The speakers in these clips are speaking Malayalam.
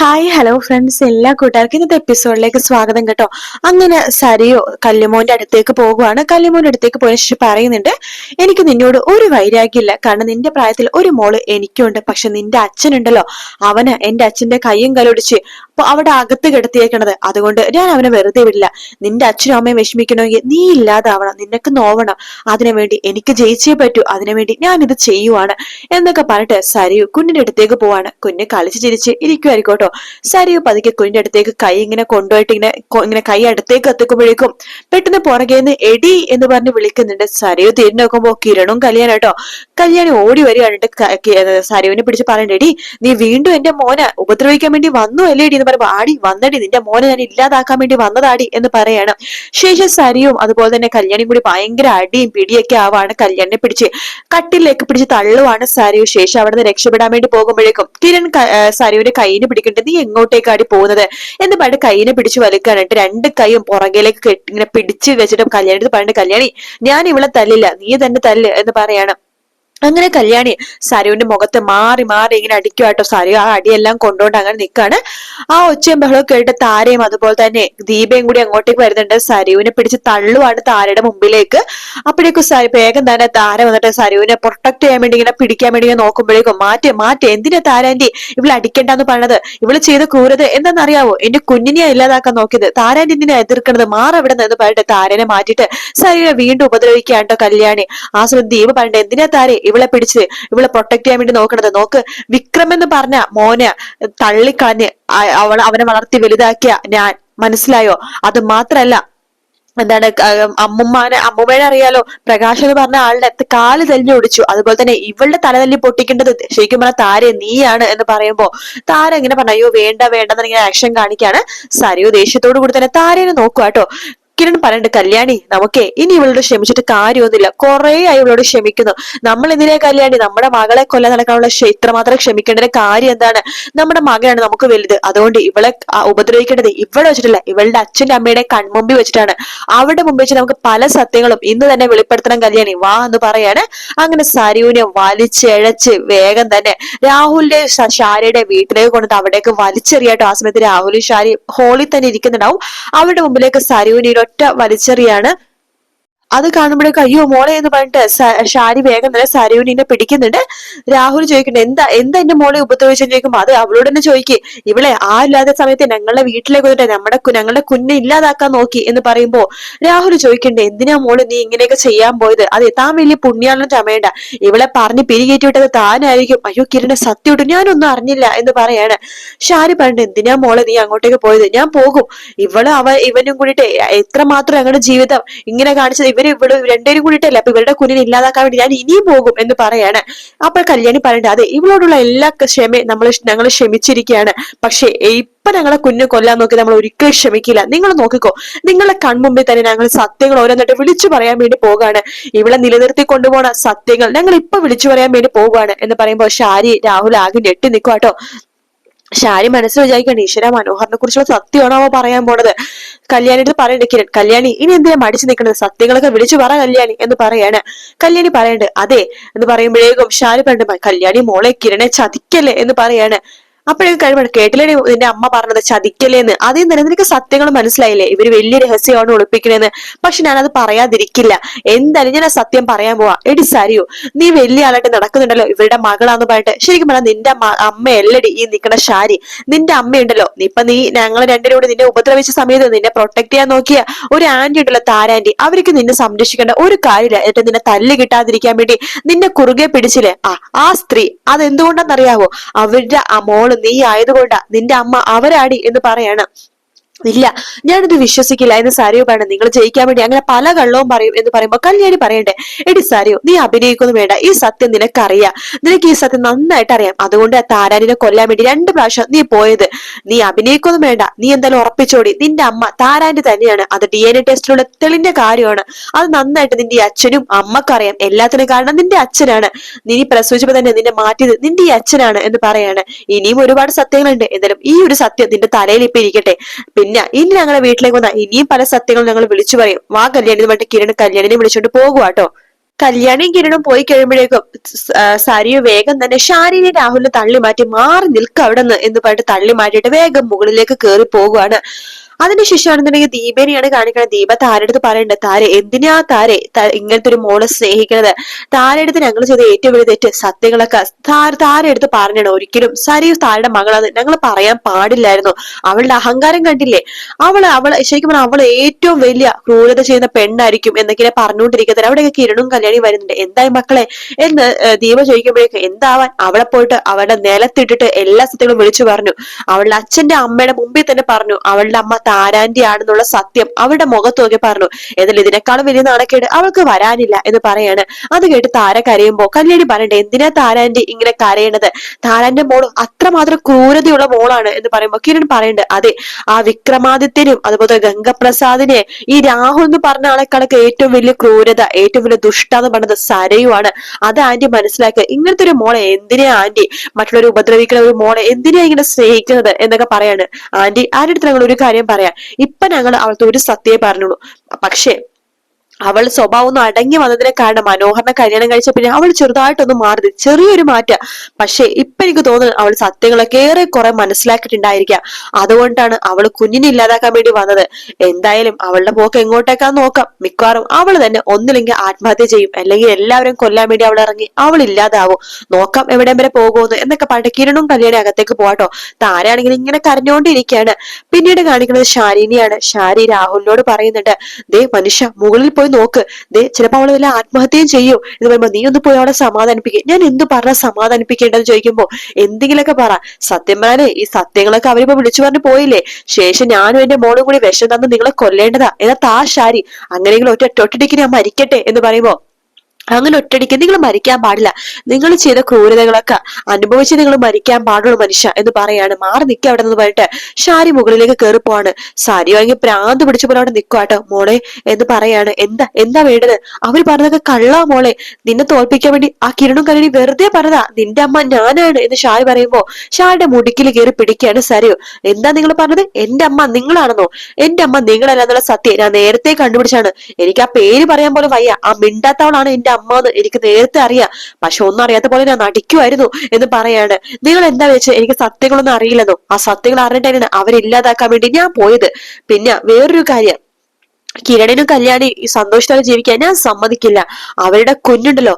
ഹായ് ഹലോ ഫ്രണ്ട്സ് എല്ലാ കൂട്ടുകാർക്കും ഇന്നത്തെ എപ്പിസോഡിലേക്ക് സ്വാഗതം കേട്ടോ. അങ്ങനെ സരിയോ കല്യമോന്റെ അടുത്തേക്ക് പോകുവാണ്. കല്യമോന്റെ അടുത്തേക്ക് പോയ ശേഷം പറയുന്നുണ്ട് എനിക്ക് നിന്നോട് ഒരു വൈരാഗ്യമില്ല. കാരണം നിന്റെ പ്രായത്തിൽ ഒരു മോൾ എനിക്കുണ്ട്. പക്ഷെ നിന്റെ അച്ഛനുണ്ടല്ലോ. അവന് എന്റെ അച്ഛന്റെ കൈയും കലൊടിച്ച് അവിടെ അകത്ത് കിടത്തിയേക്കണത്. അതുകൊണ്ട് ഞാൻ അവനെ വെറുതെ വിടില്ല. നിന്റെ അച്ഛനും അമ്മയും വിഷമിക്കണമെങ്കിൽ നീ ഇല്ലാതാവണം. നിനക്ക് നോവണം. അതിനുവേണ്ടി എനിക്ക് ജയിച്ചേ പറ്റൂ. അതിനുവേണ്ടി ഞാൻ ഇത് ചെയ്യുവാണ് എന്നൊക്കെ പറഞ്ഞിട്ട് സരിയു കുഞ്ഞിന്റെ അടുത്തേക്ക് പോവാണ്. കുഞ്ഞ് കളിച്ച് ചിരിച്ച് ഇരിക്കുമായിരിക്കോട്ടോ സരിയു പതുക്കെ കുഞ്ഞിന്റെ അടുത്തേക്ക് കൈ ഇങ്ങനെ കൊണ്ടുപോയിട്ട് ഇങ്ങനെ ഇങ്ങനെ കൈ അടുത്തേക്ക് എത്തിക്കുമ്പോഴേക്കും പെട്ടെന്ന് പുറകേന്ന് എടി എന്ന് പറഞ്ഞ് വിളിക്കുന്നുണ്ട്. സരിയു തിരിഞ്ഞു നോക്കുമ്പോ കിരണും കല്യാണം കേട്ടോ. കല്യാണി ഓടി വരികയാണ് സരിയുവിനെ പിടിച്ച് പറയണ്ട എടി നീ വീണ്ടും എന്റെ മോനെ ഉപദ്രവിക്കാൻ വേണ്ടി വന്നു അല്ലേ എടി എന്ന് പറയുമ്പോ ആടി വന്നടി നിന്റെ മോനെ ഞാൻ ഇല്ലാതാക്കാൻ വേണ്ടി വന്നതാടി എന്ന് പറയാണ്. ശേഷം സരിയും അതുപോലെ തന്നെ കല്യാണിയും കൂടി ഭയങ്കര അടിയും പിടിയൊക്കെ ആവാണ് കല്യാണിനെ പിടിച്ച് കട്ടിലേക്ക് പിടിച്ച് തള്ളുവാണ് സരിയു ശേഷം അവിടെ നിന്ന് രക്ഷപ്പെടാൻ വേണ്ടി പോകുമ്പോഴേക്കും കിരൺ സരിയുടെ പിടിക്കേണ്ടത് കൈയിന് പിടിക്കണ്ട നീ എങ്ങോട്ടേക്കാടി പോകുന്നത്? എന്ന് പറഞ്ഞിട്ട് കൈയിനെ പിടിച്ച് വലിക്കാനായിട്ട് രണ്ട് കൈയും പുറകിലേക്ക് ഇങ്ങനെ പിടിച്ച് വെച്ചിട്ട് കല്യാണി പറഞ്ഞിട്ട് കല്യാണി ഞാൻ ഇവളെ തല്ലില്ല. നീ തന്നെ തല്ല് എന്ന് പറയണം. അങ്ങനെ കല്യാണി സരുവിന്റെ മുഖത്ത് മാറി മാറി ഇങ്ങനെ അടിക്കുവാട്ടോ സരു ആ അടിയെല്ലാം കൊണ്ടുകൊണ്ട് അങ്ങനെ നിൽക്കാണ് ആ ഒച്ചയും ബഹളവും കേട്ട് താരയും അതുപോലെ തന്നെ ദീപയും കൂടി അങ്ങോട്ടേക്ക് വരുന്നുണ്ട്. സരുവിനെ പിടിച്ച് തള്ളുവാണ് താരയുടെ മുമ്പിലേക്ക്. അപ്പോഴേക്കും സരു വേഗം തന്നെ താര വന്നിട്ട് സരുവിനെ പ്രൊട്ടക്ട് ചെയ്യാൻ വേണ്ടി ഇങ്ങനെ പിടിക്കാൻ വേണ്ടി ഇങ്ങനെ നോക്കുമ്പോഴേക്കും മാറ്റ് മാറ്റ് എന്തിനാ താരാന്റി ഇവൾ അടിക്കണ്ടെന്ന് പറഞ്ഞത്? ഇവൾ ചെയ്ത ക്രൂരത എന്താണെന്നറിയാവോ? എന്റെ കുഞ്ഞിനെ ഇല്ലാതാക്കാൻ നോക്കിയത്. താരാന്റി എന്തിനാ എതിർക്കണത്? മാറവിടെ നിന്ന് പറഞ്ഞിട്ട് താരനെ മാറ്റിയിട്ട് സരുവിനെ വീണ്ടും ഉപദ്രവിക്കാണ്ടോ കല്യാണി. ആ സമയം ദീപ് പറഞ്ഞിട്ട് എന്തിനാ താരെ ഇവളെ പിടിച്ച് ഇവളെ പ്രൊട്ടക്ട് ചെയ്യാൻ വേണ്ടി നോക്കണത്. നോക്ക് വിക്രം എന്ന് പറഞ്ഞ മോനെ തള്ളിക്കളഞ്ഞ് അ- അവൾ അവനെ വളർത്തി വലുതാക്കിയ ഞാൻ. മനസ്സിലായോ? അത് മാത്രല്ല എന്താണ് അമ്മുമ്മാനെ അമ്മുമ്മേനെ അറിയാലോ? പ്രകാശ് എന്ന് പറഞ്ഞ ആളുടെ കാൽ തെളിഞ്ഞു ഒടിച്ചു. അതുപോലെ തന്നെ ഇവളുടെ തല തല്ലി പൊട്ടിക്കേണ്ടത് ശരിക്കും പറഞ്ഞ താര നീയാണ് എന്ന് പറയുമ്പോ താര ഇങ്ങനെ പറഞ്ഞു അയ്യോ വേണ്ട വേണ്ട എന്നിങ്ങനെ ആക്ഷൻ കാണിക്കാണ് സരയോ ദേഷ്യത്തോടു കൂടി തന്നെ താരേനെ നോക്കുക കേട്ടോ. കിരൺ പറയുന്നുണ്ട് കല്യാണി നമുക്കേ ഇനി ഇവളോട് ക്ഷമിച്ചിട്ട് കാര്യമൊന്നുമില്ല. കുറെ ആയി ഇവളോട് ക്ഷമിക്കുന്നു. നമ്മൾ എന്തിനാ കല്യാണി? നമ്മുടെ മകളെ കൊല്ലാൻ നടക്കാനുള്ള ഇത്രമാത്രം ക്ഷമിക്കേണ്ട കാര്യം എന്താണ്? നമ്മുടെ മകനാണ് നമുക്ക് വലുത്. അതുകൊണ്ട് ഇവളെ ഉപദ്രവിക്കേണ്ടത് ഇവിടെ വെച്ചിട്ടില്ല ഇവളുടെ അച്ഛന്റെ അമ്മയുടെ കൺമുമ്പിൽ വെച്ചിട്ടാണ്. അവിടെ മുമ്പ് വെച്ച് നമുക്ക് പല സത്യങ്ങളും ഇന്ന് തന്നെ വെളിപ്പെടുത്തണം കല്യാണി. വാ എന്ന് പറയാണ്. അങ്ങനെ സരൂനെ വലിച്ചഴച്ച് വേഗം തന്നെ രാഹുലിന്റെ ഷാരിയുടെ വീട്ടിലേക്ക് കൊണ്ടിട്ട് അവിടേക്ക് വലിച്ചെറിയാട്ടോ. ആ സമയത്ത് രാഹുലും ഷാരി ഹോളിൽ തന്നെ ഇരിക്കുന്നുണ്ടാവും. അവരുടെ മുമ്പിലേക്ക് സരുവിനെ ഒരൊറ്റ വലിച്ചെറിയാണ് അത് കാണുമ്പോഴേക്കും അയ്യോ മോളെ എന്ന് പറഞ്ഞിട്ട് ഷാരി വേഗം തന്നെ സരയുവിനെ പിടിക്കുന്നുണ്ട്. രാഹുൽ ചോദിക്കുന്നുണ്ട് എന്താ എന്താ എന്റെ മോളെ ഉപദ്രവിച്ചെന്ന് ചോദിക്കുമ്പോ അത് അവളോട് തന്നെ ചോദിക്കേ. ഇവളെ ആ ഇല്ലാത്ത സമയത്ത് ഞങ്ങളുടെ വീട്ടിലേക്ക് വന്നിട്ട് നമ്മുടെ ഞങ്ങളുടെ കുഞ്ഞെ ഇല്ലാതാക്കാൻ നോക്കി എന്ന് പറയുമ്പോൾ രാഹുൽ ചോദിക്കണ്ടേ എന്തിനാ മോൾ നീ ഇങ്ങനെയൊക്കെ ചെയ്യാൻ പോയത്? അത് താൻ വലിയ പുണ്യാണെന്ന് ചമയണ്ട. ഇവളെ പറഞ്ഞ് പിരികേറ്റി വിട്ടത് താനായിരിക്കും. അയ്യോ കിരണ സത്യം ഇട്ടു ഞാനൊന്നും അറിഞ്ഞില്ല എന്ന് പറയാണ്. ഷാരി പറഞ്ഞു എന്തിനാ മോളെ നീ അങ്ങോട്ടേക്ക് പോയത്? ഞാൻ പോകും. ഇവൾ അവ ഇവനും കൂടിയിട്ട് എത്രമാത്രം ഞങ്ങളുടെ ജീവിതം ഇങ്ങനെ കാണിച്ചത് ഇവർ ഇവിടെ രണ്ടുപേരും കൂടിയിട്ടല്ല? അപ്പൊ ഇവരുടെ കുഞ്ഞിനെ ഇല്ലാതാക്കാൻ വേണ്ടി ഞാൻ ഇനിയും പോകും എന്ന് പറയാണ്. അപ്പോൾ കല്യാണി പറയേണ്ടത് അതെ ഇവളോടുള്ള എല്ലാ ക്ഷമയും നമ്മൾ ഞങ്ങൾ ക്ഷമിച്ചിരിക്കുകയാണ്. പക്ഷേ ഇപ്പൊ ഞങ്ങളെ കുഞ്ഞു കൊല്ലാൻ നോക്കി നമ്മൾ ഒരിക്കലും ക്ഷമിക്കില്ല. നിങ്ങൾ നോക്കിക്കോ നിങ്ങളെ കൺമുമ്പിൽ തന്നെ ഞങ്ങൾ സത്യങ്ങൾ ഓരോന്നിട്ട് വിളിച്ചു പറയാൻ വേണ്ടി പോകാണ് ഇവിടെ നിലനിർത്തി കൊണ്ടുപോണ സത്യങ്ങൾ ഞങ്ങൾ ഇപ്പൊ വിളിച്ചു പറയാൻ വേണ്ടി പോവുകയാണ് എന്ന് പറയുമ്പോൾ ഷാരി രാഹുൽ ആകെ ഞെട്ടി നിൽക്കുവാട്ടോ. ഷാരി മനസ്സിൽ വിചാരിക്കണം ഈശ്വര മനോഹറിനെ കുറിച്ചുള്ള സത്യമാണോ അവ പറയാൻ പോണത്? കല്യാണിയുടെ പറയണ്ട കിരൺ. കല്യാണി ഇനി എന്തിനാ മടിച്ചു നിൽക്കുന്നത് സത്യങ്ങളൊക്കെ വിളിച്ചു പറ കല്യാണി എന്ന് പറയാണ്. കല്യാണി പറയണ്ട് അതെ എന്ന് പറയുമ്പോഴേക്കും ഷാരി പണ്ട് കല്യാണി മോളെ കിരണെ ചതിക്കല്ലേ? എന്ന് പറയാണ്. അപ്പോഴേക്കും കഴിവാണ് കേട്ടില്ലേ നിന്റെ അമ്മ പറഞ്ഞത് ചതിക്കലേന്ന്. അതേ തന്നെ നിനക്ക് സത്യങ്ങൾ മനസ്സിലായില്ലേ? ഇവർ വലിയ രഹസ്യമാണ് ഒളിപ്പിക്കണേന്ന് പക്ഷെ ഞാനത് പറയാതിരിക്കില്ല. എന്തായാലും ഞാൻ ആ സത്യം പറയാൻ പോവാ. എടി സരിയോ നീ വലിയ ആളായിട്ട് നടക്കുന്നുണ്ടല്ലോ. ഇവരുടെ മകളാന്ന് പറഞ്ഞിട്ട്. ശരിക്കും പറഞ്ഞാൽ നിന്റെ അമ്മ അമ്മയല്ലടി ഈ നിക്കണ ശാരി. നിന്റെ അമ്മയുണ്ടല്ലോ. ഇപ്പൊ നീ ഞങ്ങൾ രണ്ടുപേരും കൂടി നിന്നെ ഉപദ്രവിച്ച സമയത്ത് നിന്നെ പ്രൊട്ടക്ട് ചെയ്യാൻ നോക്കിയ ഒരു ആന്റി ഉണ്ടല്ലോ താരാന്റി. അവർക്ക് നിന്നെ സംരക്ഷിക്കേണ്ട ഒരു കാര്യമില്ല. എന്നിട്ട് നിന്നെ തല്ല് കിട്ടാതിരിക്കാൻ വേണ്ടി നിന്നെ കുറുകെ പിടിച്ചില്ലേ? ആ ആ സ്ത്രീ അതെന്തുകൊണ്ടാണെന്നറിയാവോ അവരുടെ ആ നീ ആയതുകൊണ്ടാ നിന്റെ അമ്മ അവരാടി എന്ന് പറയാണ്. ഇല്ല. ഞാനിത് വിശ്വസിക്കില്ല. എന്ന് സാരിയോ പറയണം നിങ്ങൾ ജയിക്കാൻ വേണ്ടി അങ്ങനെ പല കള്ളവും പറയും എന്ന് പറയുമ്പോൾ കല്യാണി പറയണ്ടേ? എടി സാരിയോ നീ അഭിനയിക്കൊന്നും വേണ്ട. ഈ സത്യം നിനക്കറിയാം. നിനക്ക് ഈ സത്യം നന്നായിട്ട് അറിയാം. അതുകൊണ്ട് താരാനിനെ കൊല്ലാൻ വേണ്ടി രണ്ട് പ്രാവശ്യം നീ പോയത്. നീ അഭിനയിക്കൊന്നും വേണ്ട. നീ എന്തായാലും ഉറപ്പിച്ചോടി. നിന്റെ അമ്മ താരാന്റെ തന്നെയാണ്. അത് ഡി എൻ എ ടെസ്റ്റിലുള്ള തെളിന്റെ കാര്യമാണ്. അത് നന്നായിട്ട് നിന്റെ ഈ അച്ഛനും അമ്മക്കറിയാം. എല്ലാത്തിനും കാരണം നിന്റെ അച്ഛനാണ്. നീ പ്രസവിച്ചപ്പോ തന്നെ നിന്നെ മാറ്റിയത് നിന്റെ ഈ അച്ഛനാണ് എന്ന് പറയാണ്. ഇനിയും ഒരുപാട് സത്യങ്ങളുണ്ട്. എന്തായാലും ഈ ഒരു സത്യം നിന്റെ തലയിൽ ഇപ്പൊ ഇരിക്കട്ടെ. പിന്നെ ഇനി ഞങ്ങളെ വീട്ടിലേക്ക് വന്നാ. ഇനിയും പല സത്യങ്ങളും ഞങ്ങൾ വിളിച്ചു പറയും. വാ കല്യാണി എന്ന് പറഞ്ഞിട്ട് കിരൺ കല്യാണിനെ വിളിച്ചോണ്ട് പോകുവാട്ടോ കല്യാണിയും കിരണും പോയി കഴിയുമ്പോഴേക്കും സാരിയു വേഗം തന്നെ ഷാരിനെ രാഹുലിനെ തള്ളി മാറ്റി മാറി നിൽക്കുക അവിടെ നിന്ന് എന്ന് പറഞ്ഞിട്ട് തള്ളി മാറ്റിയിട്ട് വേഗം മുകളിലേക്ക് കയറി പോകുവാണ്. അതിനുശേഷമാണെന്നുണ്ടെങ്കിൽ ദീപനെയാണ് കാണിക്കുന്നത് ദീപ താരെടുത്ത് പറയണ്ട താര എന്തിനാ താരെ ഇങ്ങനത്തെ ഒരു മോളെ സ്നേഹിക്കുന്നത് താരെടുത്ത് ഞങ്ങൾ ചെയ്ത ഏറ്റവും വലിയ തെറ്റ് സത്യങ്ങളൊക്കെ താരെടുത്ത് പറഞ്ഞാണ്. ഒരിക്കലും സരി താരയുടെ മകളാണ്. ഞങ്ങൾ പറയാൻ പാടില്ലായിരുന്നു. അവളുടെ അഹങ്കാരം കണ്ടില്ലേ? അവൾ അവൾ ശരിക്കും അവൾ ഏറ്റവും വലിയ ക്രൂരത ചെയ്യുന്ന പെണ്ണായിരിക്കും എന്നൊക്കെ പറഞ്ഞുകൊണ്ടിരിക്കുന്നത്. അവിടെയൊക്കെ കിരണും കല്യാണി വരുന്നുണ്ട്. എന്തായി മക്കളെ? എന്ന് ദീപ ചോദിക്കുമ്പോഴേക്ക് എന്താവാൻ? അവളെ പോയിട്ട് അവളുടെ നിലത്തിട്ടിട്ട് എല്ലാ സത്യങ്ങളും വിളിച്ചു പറഞ്ഞു. അവളുടെ അച്ഛന്റെ അമ്മയുടെ മുമ്പിൽ തന്നെ പറഞ്ഞു. അവളുടെ അമ്മ താരാന്റി ആണെന്നുള്ള സത്യം അവളുടെ മുഖത്ത് നോക്കി പറഞ്ഞു. എന്നാൽ ഇതിനേക്കാളും വലിയ നാണക്കേട് അവൾക്ക് വരാനില്ല എന്ന് പറയാണ്. അത് കേട്ട് താര കരയുമ്പോ കല്യാണി പറയണ്ടേ എന്തിനാ താരാന്റെ ഇങ്ങനെ കരയണത്? താരാന്റെ മോൾ അത്രമാത്രം ക്രൂരതയുള്ള മോളാണ് എന്ന് പറയുമ്പോ കിരൺ പറയണ്ട് അതെ ആ വിക്രമാദിത്യനും അതുപോലെ ഗംഗപ്രസാദിനെ ഈ രാഹു എന്ന് പറഞ്ഞ ആളെക്കാളൊക്കെ ഏറ്റവും വലിയ ക്രൂരത ഏറ്റവും വലിയ ദുഷ്ട എന്ന് പറഞ്ഞത് സരയുമാണ് അത് ആന്റി മനസ്സിലാക്കുക ഇങ്ങനത്തെ ഒരു മോളെ എന്തിനാ ആന്റി മറ്റുള്ളവർ ഉപദ്രവിക്കുന്ന ഒരു മോളെ എന്തിനാ ഇങ്ങനെ സ്നേഹിക്കുന്നത്? എന്നൊക്കെ പറയാണ്. ആന്റി ആരുടെ അടുത്ത് ഒരു കാര്യം പറയാം പറയാം ഇപ്പൊ ഞങ്ങൾ അവൾക്ക് ഒരു സത്യേ പറഞ്ഞുള്ളൂ. പക്ഷേ അവൾ സ്വഭാവം ഒന്ന് അടങ്ങി വന്നതിനെ കാരണം മനോഹരനെ കല്യാണം കഴിച്ച പിന്നെ അവൾ ചെറുതായിട്ടൊന്ന് മാറി ചെറിയൊരു മാറ്റ. പക്ഷേ ഇപ്പൊ എനിക്ക് തോന്നുന്നു അവൾ സത്യങ്ങളൊക്കെ ഏറെ കുറെ മനസ്സിലാക്കിയിട്ടുണ്ടായിരിക്കാം അതുകൊണ്ടാണ് അവൾ കുഞ്ഞിനെ ഇല്ലാതാക്കാൻ വേണ്ടി വന്നത്. എന്തായാലും അവളുടെ പോക്ക് എങ്ങോട്ടേക്കാന്ന് നോക്കാം. മിക്കവാറും അവൾ തന്നെ ഒന്നില്ലെങ്കിൽ ആത്മഹത്യ ചെയ്യും. അല്ലെങ്കിൽ എല്ലാവരും കൊല്ലാൻ വേണ്ടി അവൾ ഇറങ്ങി അവൾ ഇല്ലാതാവും. നോക്കാം എവിടെ വരെ പോകുമെന്ന്. എന്നൊക്കെ പറഞ്ഞിട്ട് കിരണും കല്യാണി അകത്തേക്ക് പോവാട്ടോ താരാണെങ്കിൽ ഇങ്ങനെ കരഞ്ഞുകൊണ്ടിരിക്കുകയാണ് പിന്നീട് കാണിക്കുന്നത് ഷാരിനിയാണ് ഷാരി രാഹുലിനോട് പറയുന്നുണ്ട് ദേ മനുഷ്യ മുകളിൽ പോയി നോക്ക്. ദേ ചിലപ്പോ അവൾ വല്ല ആത്മഹത്യയും ചെയ്യൂ. എന്ന് പറയുമ്പോ നീ ഒന്ന് പോയി അവളെ സമാധാനിപ്പിക്കുക ഞാൻ എന്ത് പറഞ്ഞ സമാധാനിപ്പിക്കേണ്ടത് ചോദിക്കുമ്പോ എന്തെങ്കിലുമൊക്കെ പറ. സത്യം പറഞ്ഞാലേ ഈ സത്യങ്ങളൊക്കെ അവരിപ്പോ വിളിച്ചു പറഞ്ഞു പോയില്ലേ? ശേഷം ഞാനും എന്റെ മോളും കൂടി വിഷം തന്ന് നിങ്ങളെ കൊല്ലേണ്ടതാ. എന്നാ താ ശാരി. അങ്ങനെയെങ്കിലും ഒറ്റ ഒറ്റ ഞാൻ മരിക്കട്ടെ എന്ന് പറയുമ്പോ അങ്ങനെ ഒറ്റടിക്ക് നിങ്ങൾ മരിക്കാൻ പാടില്ല. നിങ്ങൾ ചെയ്ത ക്രൂരതകളൊക്കെ അനുഭവിച്ച് നിങ്ങൾ മരിക്കാൻ പാടുള്ളൂ മനുഷ്യ എന്ന് പറയാണ്. മാറി നിൽക്കുക അവിടെ നിന്ന് പറഞ്ഞിട്ട് ഷാരി മുകളിലേക്ക് കയറി പോവാണ് സാരി വാങ്ങി പ്രാന്ത് പിടിച്ച പോലെ അവിടെ നിൽക്കുവാട്ടോ മോളെ എന്ന് പറയാണ്. എന്താ എന്താ വേണ്ടത്? അവർ പറഞ്ഞതൊക്കെ കള്ളാ മോളെ. നിന്നെ തോൽപ്പിക്കാൻ വേണ്ടി ആ കിരണും കരണി വെറുതെ പറഞ്ഞതാ. നിന്റെ അമ്മ ഞാനാണ് എന്ന് ഷാരി പറയുമ്പോ ഷാരിയുടെ മുടിക്കിൽ കയറി പിടിക്കുകയാണ് സരിയോ. എന്താ നിങ്ങൾ പറഞ്ഞത്? എന്റെ അമ്മ നിങ്ങളാണെന്നോ? എന്റെ അമ്മ നിങ്ങളല്ല എന്നുള്ള സത്യം ഞാൻ നേരത്തെ കണ്ടുപിടിച്ചാണ്. എനിക്ക് ആ പേര് പറയാൻ പോലും വയ്യ. ആ മിണ്ടാത്തവളാണ് എന്റെ അമ്മ എന്ന് എനിക്ക് നേരത്തെ അറിയാം. പക്ഷെ ഒന്നും അറിയാത്ത പോലെ ഞാൻ നടിക്കുമായിരുന്നു എന്ന് പറയാണ്. നിങ്ങൾ എന്താ വെച്ച് എനിക്ക് സത്യങ്ങളൊന്നും അറിയില്ലെന്നോ? ആ സത്യങ്ങൾ അറിഞ്ഞിട്ടാണ് അവരില്ലാതാക്കാൻ വേണ്ടി ഞാൻ പോയത്? പിന്നെ വേറൊരു കാര്യം. കിരണിനും കല്യാണി സന്തോഷത്തോടെ ജീവിക്കാൻ ഞാൻ സമ്മതിക്കില്ല. അവരുടെ കുഞ്ഞുണ്ടല്ലോ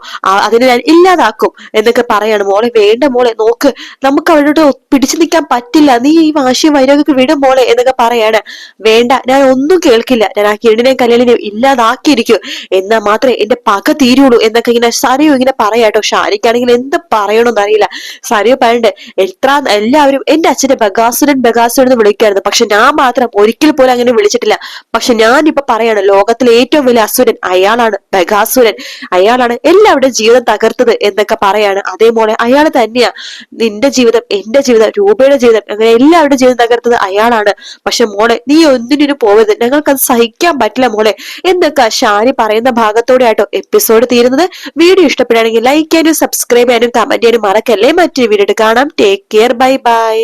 അതിനെ ഞാൻ ഇല്ലാതാക്കും എന്നൊക്കെ പറയാണ്. മോളെ വേണ്ട മോളെ നോക്ക് നമുക്ക് അവരോട് പിടിച്ചു നിൽക്കാൻ പറ്റില്ല. നീ ഈ വാശിയും വൈരാഗ്യൊക്കെ വിടും മോളെ എന്നൊക്കെ പറയാണ്. വേണ്ട ഞാൻ ഒന്നും കേൾക്കില്ല. ഞാൻ ആ കിരണിനെയും കല്യാണിനെയും ഇല്ലാതാക്കിയിരിക്കും. എന്നാ മാത്രമേ എന്റെ പക തീരുള്ളൂ എന്നൊക്കെ ഇങ്ങനെ സരിയോ ഇങ്ങനെ പറയാട്ടോ ഷാരിക്കാണെങ്കിൽ എന്ത് പറയണമെന്ന് അറിയില്ല. സരിയോ പറയണ്ട് എത്ര എല്ലാവരും എന്റെ അച്ഛനെ ബഗാസുരൻ ബഗാസുരൻ എന്ന് വിളിക്കായിരുന്നു. പക്ഷെ ഞാൻ മാത്രം ഒരിക്കൽ പോലും അങ്ങനെ വിളിച്ചിട്ടില്ല. പക്ഷെ ഞാൻ പറയാണ് ലോകത്തിലെ ഏറ്റവും വലിയ അസുരൻ അയാളാണ് ബഗാസുരൻ അയാളാണ് എല്ലാവരുടെയും ജീവിതം തകർത്തത് എന്നൊക്കെ പറയാണ്. അതേപോലെ അയാൾ തന്നെയാ നിന്റെ ജീവിതം എന്റെ ജീവിതം രൂപയുടെ ജീവിതം അങ്ങനെ എല്ലാവരുടെ ജീവിതം തകർത്തത് അയാളാണ്. പക്ഷെ മോളെ നീ ഒന്നിനും പോവരുത്. ഞങ്ങൾക്ക് അത് സഹിക്കാൻ പറ്റില്ല മോളെ എന്നൊക്കെ ഷാനി പറയുന്ന ഭാഗത്തോടെ ആയിട്ടോ എപ്പിസോഡ് തീരുന്നത്. വീഡിയോ ഇഷ്ടപ്പെടുകയാണെങ്കിൽ ലൈക്ക് ചെയ്യാനും സബ്സ്ക്രൈബ് ചെയ്യാനും കമന്റ് ചെയ്യാനും മറക്കല്ലേ. മറ്റൊരു വീഡിയോ കാണാം. Take care bye bye